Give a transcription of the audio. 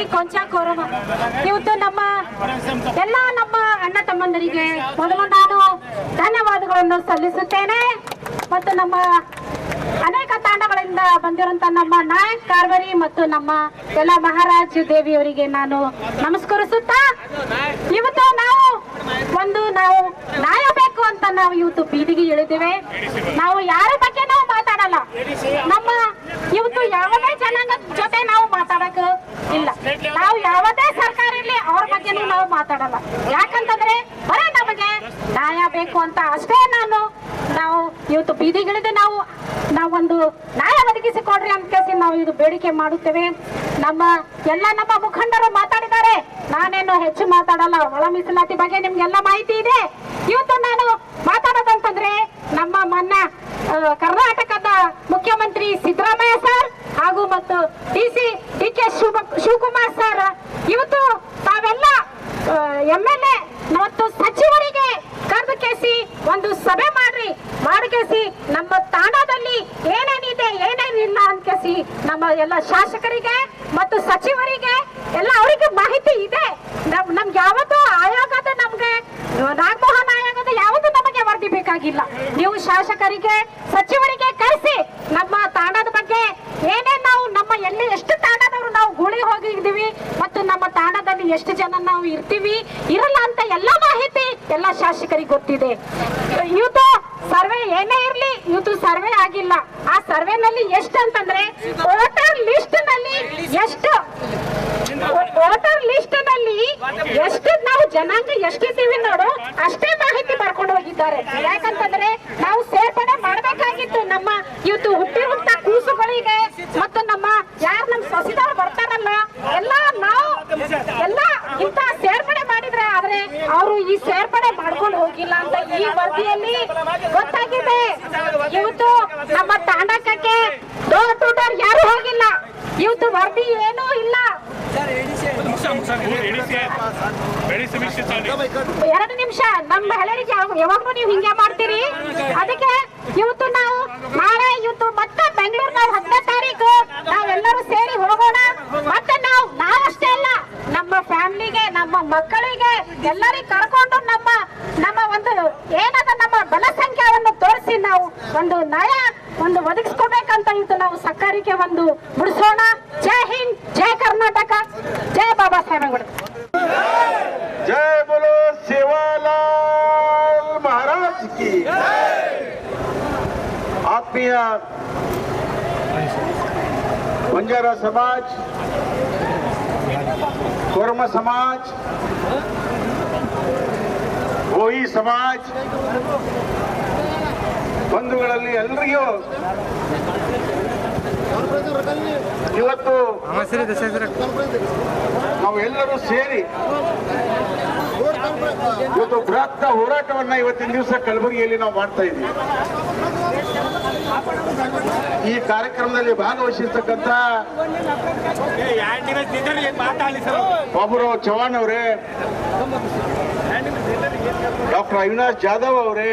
ಹೋಗಿ ಕೊಂಚ ಕೊರೋನಾ. ಇವತ್ತು ನಮ್ಮ ಎಲ್ಲ ನಮ್ಮ ಅಣ್ಣ ತಮ್ಮಂದರಿಗೆ ಮೊದಲು ನಾನು ಧನ್ಯವಾದಗಳನ್ನು ಸಲ್ಲಿಸುತ್ತೇನೆ. ಮತ್ತು ನಮ್ಮ ಅನೇಕ ತಾಂಡಗಳಿಂದ ಬಂದಿರುವಂತ ನಮ್ಮ ನಾಯಕ್ ಕಾರ್ವರಿ ಮತ್ತು ನಮ್ಮ ಎಲ್ಲ ಮಹಾರಾಜ ದೇವಿಯವರಿಗೆ ನಾನು ನಮಸ್ಕರಿಸುತ್ತ, ಇವತ್ತು ನಾವು ಒಂದು ನಾವು ನ್ಯಾಯ ಬೇಕು ಅಂತ ನಾವು ಇವತ್ತು ಬೀದಿಗೆ ಇಳಿದಿವೆ. ನಾವು ಯಾರ ಬಗ್ಗೆ ನಾವು ಮಾತಾಡಲ್ಲ. ಮಾತಾಡಲ್ಲ. ಯಾಕಂತಂದ್ರೆ ಬರ ನಮಗೆ ನ್ಯಾಯ ಬೇಕು ಅಂತ ಅಷ್ಟೇ ನಾನು ನಾವು ಇವತ್ತು ಬೀದಿಗಿಳಿದೆ ನಾವು ನಾವೊಂದು ನ್ಯಾಯ ಒದಗಿಸಿಕೊಡ್ರಿ ಅಂತ ಕೇಳಿ ನಾವು ಇದು ಬೇಡಿಕೆ ಮಾಡುತ್ತೇವೆ. ನಮ್ಮ ಎಲ್ಲ ನಮ್ಮ ಮುಖಂಡರು ಮಾತಾಡಿದ್ದಾರೆ. ನಾನೇನು ಹೆಚ್ಚು ಮಾತಾಡಲ್ಲ. ಒಳ ಮೀಸಲಾತಿ ಬಗ್ಗೆ ನಿಮ್ಗೆಲ್ಲ ಮಾಹಿತಿ ಇದೆ. ಇವತ್ತು ನಾನು ಮಾತಾಡೋದಂತಂದ್ರೆ ನಮ್ಮ ಮನ್ನ ಕರ್ನಾಟಕದ ಮುಖ್ಯಮಂತ್ರಿ ಸಿದ್ದರಾಮಯ್ಯ ಸರ್ ಹಾಗೂ ಮತ್ತು D C, D K Shiva, Shivakumar sir. ಇವತ್ತು ಎಂ ಎಲ್ ಎ ಮತ್ತು ಸಚಿವರಿಗೆ ಕರೆದು ಕೇಸಿ ಒಂದು ಸಭೆ ಮಾಡ್ರಿ. ಮಾಡಿಕೇಸಿ ನಮ್ಮ ತಾಣದಲ್ಲಿ ಏನೇನಿದೆ, ಏನೇನಿಲ್ಲ ಅಂತ ಕೇಸಿ, ನಮ್ಮ ಎಲ್ಲ ಶಾಸಕರಿಗೆ ಮತ್ತು ಸಚಿವರಿಗೆ ಎಲ್ಲ ಅವರಿಗೆ ಮಾಹಿತಿ ಇದೆ. ನಮ್, ನಮ್ಗೆ ಯಾವತ್ತೂ ಆಯೋಗದ ನಮ್ಗೆ, ನಾಗಮೋಹನ್ ಆಯೋಗದ ಯಾವುದು ನಮಗೆ ವರದಿ ಬೇಕಾಗಿಲ್ಲ. ನೀವು ಶಾಸಕರಿಗೆ, ಸಚಿವರಿಗೆ ಕಳಿಸಿ, ನಮ್ಮ ತಾಣದ ಬಗ್ಗೆ ಏನೇನ್ ನಾವು, ನಮ್ಮ ಎಲ್ಲಿ, ಎಷ್ಟು ತಾಣದವರು ನಾವು ಗುಳಿ ಹೋಗಿದ್ದೀವಿ ಎಷ್ಟು ಜನ ನಾವು ಇರ್ತೀವಿ, ಇರಲ್ಲ ಅಂತ ಎಲ್ಲ ಮಾಹಿತಿ ಎಲ್ಲ ಶಾಸಕರಿಗೆ ಗೊತ್ತಿದೆ. ಇವತ್ತು ಸರ್ವೆ ಏನೇ ಇರ್ಲಿ ಇವತ್ತು ಸರ್ವೆ ಆಗಿಲ್ಲ. ಆ ಸರ್ವೆನಲ್ಲಿ ಎಷ್ಟು ಅಂತಂದ್ರೆ ವೋಟರ್ ಲಿಸ್ಟ್ನಲ್ಲಿ ಎಷ್ಟು ವೋಟರ್ ಲಿಸ್ಟ್ನಲ್ಲಿ ಎಷ್ಟು ನಾವು ಜನಾಂಗ ಎಷ್ಟಿದ್ದೀವಿ ನೋಡು, ಅಷ್ಟೇ ಮಾಹಿತಿ ಬರ್ಕೊಂಡು ಹೋಗಿದ್ದಾರೆ. ಯಾಕಂತಂದ್ರೆ ನಾವು ಸೇರ್ಪಡೆ ಮಾಡ್ಬೇಕಾಗಿತ್ತು ನಮ್ಮ ಇವತ್ತು ಹುಟ್ಟಿರುವಂತ ಕೂಸುಗಳಿಗೆ ಮತ್ತು ನಮ್ಮ ಯಾರು ನಮ್ಮ ಸೊಸಿದವ್ರು ಬರ್ತಾರಲ್ಲ ಎಲ್ಲ ನಾವು ಎಲ್ಲ ಇಂತ ಸೇರ್ಪಡೆ ಮಾಡಿದ್ರೆ ಆದ್ರೆ ಅವರು ಈ ಸೇರ್ಪಡೆ ಮಾಡ್ಕೊಂಡು ಹೋಗಿಲ್ಲ ಅಂತ ಈ ವರದಿಯಲ್ಲಿ ಗೊತ್ತಾಗಿದೆ. ಇವತ್ತು ನಮ್ಮ ತಾಂಡಕಕ್ಕೆ ಡೋರ್ ಟು ಡೋರ್ ಯಾರು ಹೋಗಿಲ್ಲ. ಇವತ್ತು ವರದಿ ಏನೂ ಇಲ್ಲ. ಎರಡು ನಿಮಿಷ, ನಮ್ಮ ಯಾವಾಗ- ಯಾವಾಗ್ಲೂ ನೀವು ಹಿಂಗೆ ಮಾಡ್ತೀರಿ. ಅದಕ್ಕೆ ಇವತ್ತು ನಾವು ನಾಳೆ ಇವತ್ತು ಮತ್ತೆ ಬೆಂಗಳೂರು ನಾವು ಹತ್ತನೇ ತಾರೀಕು ನಾವೆಲ್ಲರೂ ಸೇರಿ ಹೋಗೋಣ ಮತ್ತೆ ನಾವು ನಾವಷ್ಟೇ ಅಲ್ಲ ನಮ್ಮ ಫ್ಯಾಮಿಲಿಗೆ ನಮ್ಮ ಮಕ್ಕಳಿಗೆ ಎಲ್ಲರಿಗೆ ಕರ್ಕೊಂಡು ನಮ್ಮ ನಮ್ಮ ಒಂದು ಏನದ ನಮ್ಮ ಬಲಸಂಖ್ಯೆಯನ್ನು ತೋರಿಸಿ ನಾವು ಒಂದು ನಯ, ಒಂದು ಒದಗಿಸ್ಕೋಬೇಕಂತ ಇತ್ತು ನಾವು ಸರ್ಕಾರಕ್ಕೆ ಒಂದು ಬಿಡಿಸೋಣ. ಜೈ ಹಿಂದ್, ಜೈ ಕರ್ನಾಟಕ, ಜೈ ಬಾಬಾ ಸಾಹೇಬ್ ಜೈ ಬೋಲೋ ಸೇವಾಲಾಲ್ ಮಹಾರಾಜ್ ಕಿ ಆತ್ಮೀಯ ಬಂಜಾರ ಸಮಾಜ, ಕುರ್ಮ ಸಮಾಜ ಗೋಯಿ ಸಮಾಜ ಬಂಧುಗಳಲ್ಲಿ ಎಲ್ರಿಗೂ ಇವತ್ತು ನಾವು ಎಲ್ಲರೂ ಸೇರಿ ಇವತ್ತು ಬೃಹತ್ ಹೋರಾಟವನ್ನ ಇವತ್ತಿನ ದಿವಸ ಕಲಬುರಗಿಯಲ್ಲಿ ನಾವು ಮಾಡ್ತಾ ಇದ್ದೀವಿ. ಈ ಕಾರ್ಯಕ್ರಮದಲ್ಲಿ ಭಾಗವಹಿಸಿರ್ತಕ್ಕಂಥ ಬಾಬುರಾವ್ ಚೌಹಾಣ್ ಅವರೇ, ಡಾಕ್ಟರ್ ಅವಿನಾಶ್ ಜಾಧವ್ ಅವರೇ